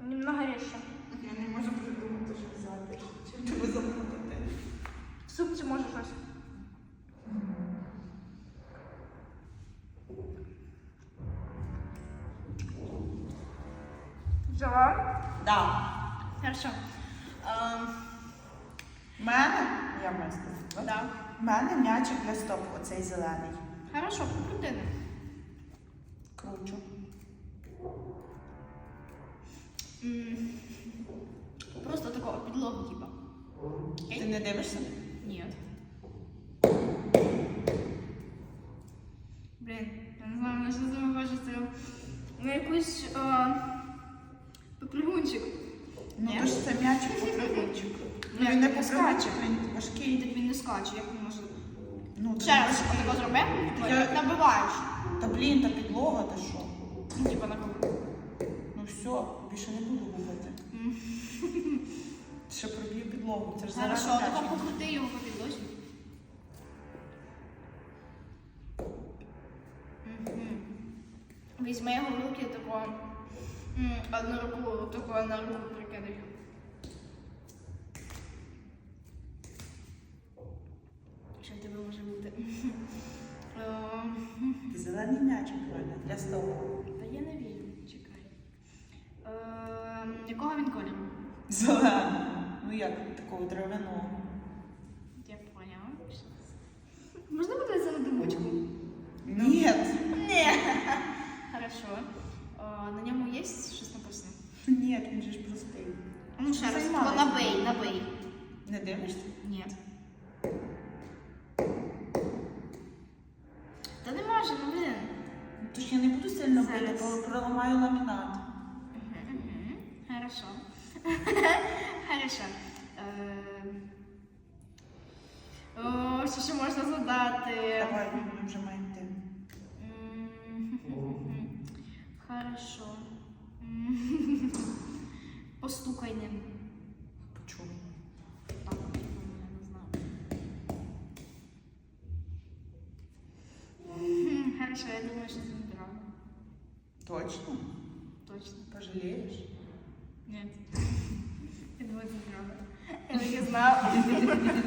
Немного ріше. Я не можу придумати, що взяти. Чим тебе заплутати? В супці може щось. Взяла? Да. Хорошо. Um... В мене, я сказати, да. в мене м'ячик для стоп, оцей зелений. Хорошо, покрути. Кручу. М, Просто такого підлогу, типа. Ти не дивишся? Нет. Блін, я не знаю, мене що з вами хочеться на якусь а, попригунчик. Ну Ні? то ж це м'ячик попригунчик. Ну він не попригунчик, він важкий. так він не скаче, як він може. Ну, Ще раз отако зроби, Я- набиваєш. Та блін, та підлога, та що? Ну, типа на. Ну все, більше не буду губити. Ще проб'ю підлогу. Це ж зараз Хорошо, м'ячик. тако покрути його по підлозі. Мгм. Візьми його в руки, тако, м, одну руку тако на руку прикидай. Що в може бути? Ем, Зелений м'ячик Валя, для столу. Та я не вірю, чекай. Ем, Якого він кольору? Зелений. Ну як такого дерев'яного. Я поняла. Можна буде на думочку? Ні. Ні. Хорошо. А, на ньому є щось написано? Ні, він же ж простий. Ну, ще раз. Набий, набий. Не дивишся? Ні. Та ну блин. Ну, То ж я не буду сильно бити, бо проламаю ламінат. Хорошо. Хорошо. Ем. О, що ще можна задати? Давай, ми вже маємо йти. М, Хорошо. М, Постукай ним. Почув. Так, я не знаю. Хорошо, я думаю, что це неправда. Точно? Точно. Пожалеешь? Нет. Я думаю, правда. Я так знала.